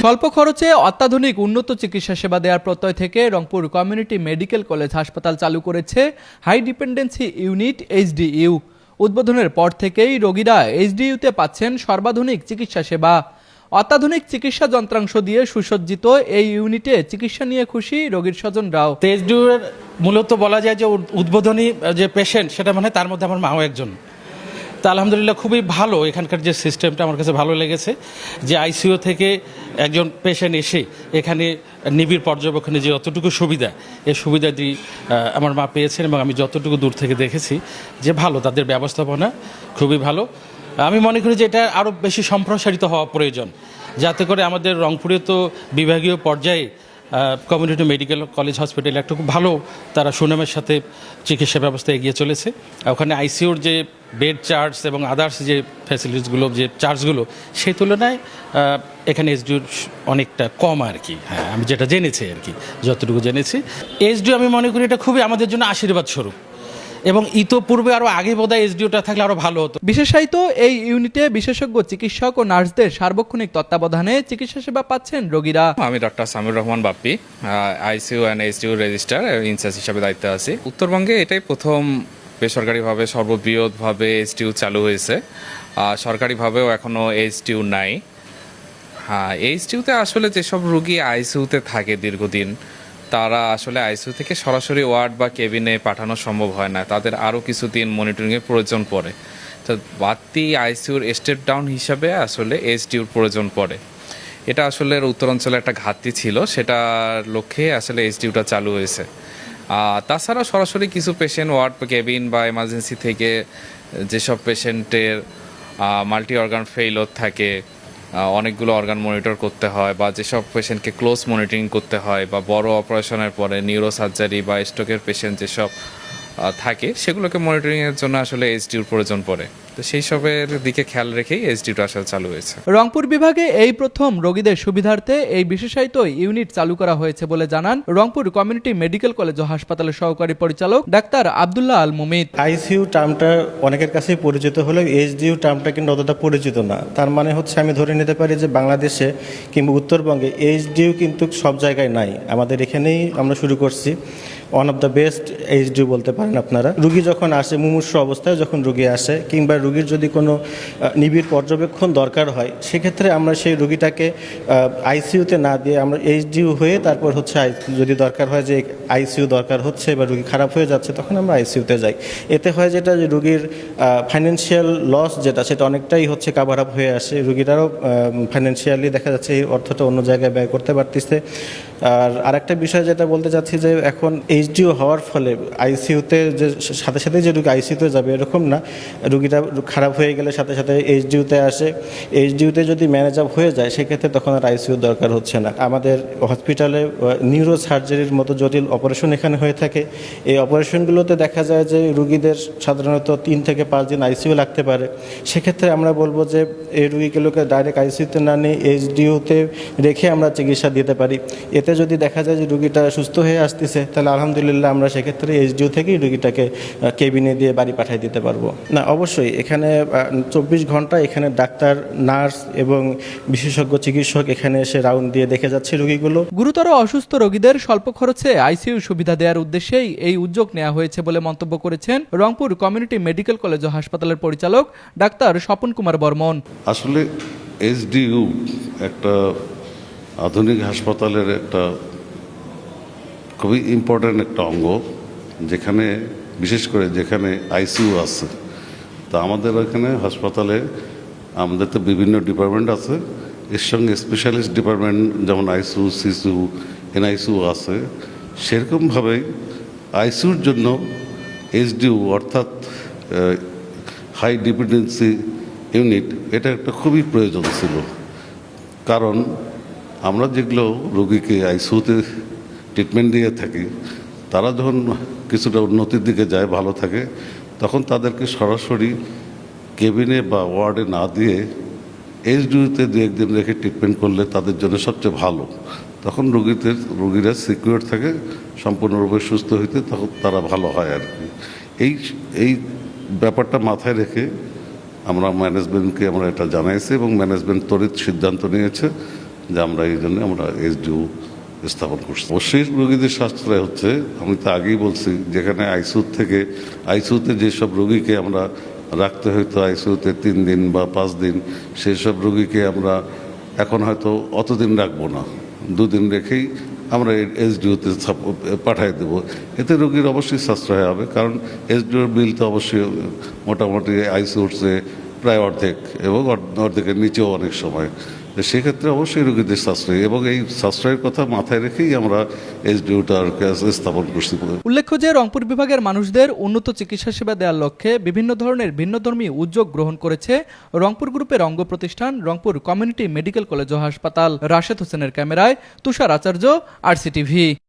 স্বল্প খরচে অত্যাধুনিক উন্নত চিকিৎসা সেবা দেওয়ার প্রত্যয় থেকে রংপুর কমিউনিটি মেডিকেল কলেজ হাসপাতাল চালু করেছে হাই ডিপেন্ডেন্সি ইউনিট এইচডিইউ। উদ্বোধনের পর থেকেই রোগীরা এইচডিইউতে পাচ্ছেন সর্বাধুনিক চিকিৎসা সেবা। অত্যাধুনিক চিকিৎসা যন্ত্রাংশ দিয়ে সুসজ্জিত এই ইউনিটে চিকিৎসা নিয়ে খুশি রোগীর স্বজনরাও। তেজডুয়ের মূলত বলা যায় যে উদ- উদ্বোধনী যে পেশেন্ট সেটা মানে তার মধ্যে আমার মাও একজন। তা আলহামদুলিল্লাহ খুবই ভালো। এখানকার যে সিস্টেমটা আমার কাছে ভালো লেগেছে যে আইসিইউ থেকে একজন পেশেন্ট এসে এখানে নিবিড় পর্যবেক্ষণে যে যতটুকু সুবিধা এই সুবিধাটি আমার মা পেয়েছেন এবং আমি যতটুকু দূর থেকে দেখেছি যে ভালো, তাদের ব্যবস্থাপনা খুবই ভালো। আমি মনে করি যে এটা আরও বেশি সম্প্রসারিত হওয়া প্রয়োজন। যাতে করে আমাদের রংপুরে তো বিভাগীয় পর্যায়ে কমিউনিটি মেডিকেল কলেজ হসপিটাল একটা খুব ভালো তারা সুনামের সাথে চিকিৎসা ব্যবস্থা এগিয়ে চলেছে। ওখানে আইসিউর যে বেড চার্জ এবং আদার্স যে ফ্যাসিলিটিসগুলো যে চার্জগুলো, সেই তুলনায় এখানে এসডিউর অনেকটা কম আর কি। হ্যাঁ আমি যেটা জেনেছি আর কি, যতটুকু জেনেছি। এসডিউ আমি মনে করি এটা খুবই আমাদের জন্য আশীর্বাদ স্বরূপ এবং ইতোপূর্বে আরও আগে বোধহয় এসডিউটা থাকলে আরও ভালো হতো। বিশেষায়িত এই ইউনিটে বিশেষজ্ঞ চিকিৎসক ও নার্সদের সার্বক্ষণিক তত্ত্বাবধানে চিকিৎসা সেবা পাচ্ছেন রোগীরা। আমি doctor Samir Rahman Bappi ICU and HDU registrar in charge হিসাবে দায়িত্বে আছি। উত্তরবঙ্গে এটাই প্রথম বেসরকারিভাবে সর্ববৃহৎভাবে এইচডিউ চালু হয়েছে। আর সরকারিভাবেও এখনও এইচডিউ নাই। হ্যাঁ এইচডিউতে আসলে যেসব রুগী আইসিইউতে থাকে দীর্ঘদিন তারা আসলে আইসিইউ থেকে সরাসরি ওয়ার্ড বা কেবিনে পাঠানো সম্ভব হয় না। তাদের আরও কিছুদিন মনিটরিংয়ের প্রয়োজন পড়ে। তো বাড়তি আইসিইউর স্টেপ ডাউন হিসাবে আসলে এইচডিউর প্রয়োজন পড়ে। এটা আসলে উত্তরাঞ্চলে একটা ঘাটতি ছিল। সেটার লক্ষ্যে আসলে এইচডিউটা চালু হয়েছে। তাছাড়া সরাসরি কিছু পেশেন্ট ওয়ার্ড কেবিন বা এমার্জেন্সি থেকে যেসব পেশেন্টের মাল্টি অর্গান ফেইলর থাকে অনেকগুলো অর্গান মনিটর করতে হয় বা যেসব পেশেন্টকে ক্লোজ মনিটরিং করতে হয় বা বড় অপারেশনের পরে নিউরো সার্জারি বা স্ট্রোকের পেশেন্ট যেসব থাকে, সেগুলোকে মনিটরিংয়ের জন্য আসলে এইচডিউর প্রয়োজন পড়ে। তো সেই সবের দিকে খেয়াল রেখেই এইচডিউটা আসলে চালু হয়েছে। রংপুর বিভাগে এই প্রথম রোগীদের সুবিধার্থে এই বিশেষায়িত ইউনিট চালু করা হয়েছে বলে জানান রংপুর কমিউনিটি মেডিকেল কলেজ ও হাসপাতালের সহকারী পরিচালক ডাক্তার আবদুল্লাহ আল মুমিত। আইসিইউ টার্মটা অনেকের কাছেই পরিচিত হলেও এইচডিইউ টার্মটা কিন্তু অতটা পরিচিত না। তার মানে হচ্ছে আমি ধরে নিতে পারি যে বাংলাদেশে কিংবা উত্তরবঙ্গে এইচডিইউ কিন্তু সব জায়গায় নাই। আমাদের এখানেই আমরা শুরু করছি। One of the best HDU বলতে পারেন আপনারা। রুগী যখন আসে মুমূর্ষ অবস্থায় যখন রুগী আসে কিংবা রুগীর যদি কোনো নিবিড় পর্যবেক্ষণ দরকার হয়, সেক্ষেত্রে আমরা সেই রুগীটাকে আইসিইউতে না দিয়ে আমরা এইচডিইউ হয়ে তারপর হচ্ছে যদি দরকার হয় যে আইসিইউ দরকার হচ্ছে বা রুগী খারাপ হয়ে যাচ্ছে, তখন আমরা আইসিইউতে যাই। এতে হয় যেটা যে রুগীর ফাইন্যান্সিয়াল লস যেটা, সেটা অনেকটাই হচ্ছে কাভার আপ হয়ে আসে। রুগীরাও ফাইন্যান্সিয়ালি দেখা যাচ্ছে এই অর্থটা অন্য জায়গায় ব্যয় করতে পারতেছে। আর আরেকটা বিষয় যেটা বলতে চাচ্ছি যে এখন এইচডিও হওয়ার ফলে আইসিইউতে যে, সাথে সাথে যে রুগী আইসিইউতে যাবে, এরকম না। রুগীটা খারাপ হয়ে গেলে সাথে সাথে এইচডিউতে আসে। এইচডিউতে যদি ম্যানেজ আপ হয়ে যায়, সেক্ষেত্রে তখন আর আইসিইউ দরকার হচ্ছে না। আমাদের হসপিটালে নিউরো সার্জারির মতো জটিল অপারেশন এখানে হয়ে থাকে। এই অপারেশনগুলোতে দেখা যায় যে রুগীদের সাধারণত তিন থেকে পাঁচ দিন আইসিইউ লাগতে পারে। সেক্ষেত্রে আমরা বলব যে, এই রুগীগুলোকে ডাইরেক্ট আইসিইউতে না নিয়ে এইচডিউতে রেখে আমরা চিকিৎসা দিতে পারি। এতে যদি দেখা যায় যে রুগীটা সুস্থ হয়ে আসতেছে, তাহলে আলহামদুলিল্লাহ আমরা সেক্ষেত্রে এইচডিউ থেকেই রুগীটাকে কেবিনে দিয়ে বাড়ি পাঠিয়ে দিতে পারব। না, অবশ্যই এখানে চব্বিশ ঘণ্টা এখানে ডাক্তার নার্স এবং বিশেষজ্ঞ চিকিৎসক এখানে এসে রাউন্ড দিয়ে দেখে যাচ্ছে রোগীগুলো। গুরুতর অসুস্থ রোগীদের স্বল্প খরচে আইসিইউ সুবিধা দেওয়ার উদ্দেশ্যেই এই উদ্যোগ নেওয়া হয়েছে বলে মন্তব্য করেছেন রংপুর কমিউনিটি মেডিকেল কলেজ ও হাসপাতালের পরিচালক ডাক্তার স্বপন কুমার বর্মন। আসলে এসডিইউ একটা আধুনিক হাসপাতালের একটা খুবই ইম্পর্ট্যান্ট একটা অঙ্গ যেখানে বিশেষ করে যেখানে আইসিইউ আছে। তা আমাদের এখানে হাসপাতালে, আমাদের তো বিভিন্ন ডিপার্টমেন্ট আছে। এর সঙ্গে স্পেশালিস্ট ডিপার্টমেন্ট যেমন আইসিইউ সিসিউ, এনআইসিউ আছে। সেরকমভাবেই আইসিইউর জন্য এইচডিউ অর্থাৎ হাই ডিপেন্ডেন্সি ইউনিট, এটা একটা খুবই প্রয়োজন ছিল। কারণ আমরা যেগুলো রোগীকে আইসিউতে ট্রিটমেন্ট দিয়ে থাকি, তারা যখন কিছুটা উন্নতির দিকে যায়, ভালো থাকে তখন তাদেরকে সরাসরি কেবিনে বা ওয়ার্ডে না দিয়ে এস এইচডিউতে দু একদিন রেখে ট্রিটমেন্ট করলে তাদের জন্য সবচেয়ে ভালো। তখন রোগীদের, রোগীরা সিকিউর থাকে, সম্পূর্ণরূপে সুস্থ হইতে তখন তারা ভালো হয় আর কি। এই এই ব্যাপারটা মাথায় রেখে আমরা ম্যানেজমেন্টকে আমরা এটা জানাইছি এবং ম্যানেজমেন্ট তড়িৎ সিদ্ধান্ত নিয়েছে যে আমরা এই জন্য আমরা এসডিউ স্থাপন করছে অবশ্যই রোগীদের সাশ্রয় হচ্ছে। আমি তো আগেই বলছি, যেখানে আইসিউ থেকে আইসিউতে যেসব রোগীকে আমরা রাখতে হয়তো আইসিউতে তিন দিন বা পাঁচ দিন সেই সব রোগীকে আমরা এখন হয়তো অতদিন রাখব না। দুদিন রেখেই আমরা এসডিওতে পাঠিয়ে দেবো। এতে রোগীর অবশ্যই সাশ্রয় হবে, কারণ এসডিওর বিল তো অবশ্যই মোটামুটি আইসিউটসে প্রায় অর্ধেক এবং অর্ধেকের নিচেও অনেক সময়। সেক্ষেত্রে অবশ্যই রোগীদের সাশ্রয় এবং এই সাশ্রয়ের কথা মাথায় রেখেই আমরা এসডিওটার স্থাপন করছি। উল্লেখ্য যে রংপুর বিভাগের মানুষদের উন্নত চিকিৎসা সেবা দেওয়ার লক্ষ্যে বিভিন্ন ধরনের ভিন্নধর্মী উদ্যোগ গ্রহণ করেছে রংপুর গ্রুপের অঙ্গ প্রতিষ্ঠান রংপুর কমিউনিটি মেডিকেল কলেজ ও হাসপাতাল। রাশেদ হোসেনের ক্যামেরায় তুষার আচার্য, আরসিটিভি।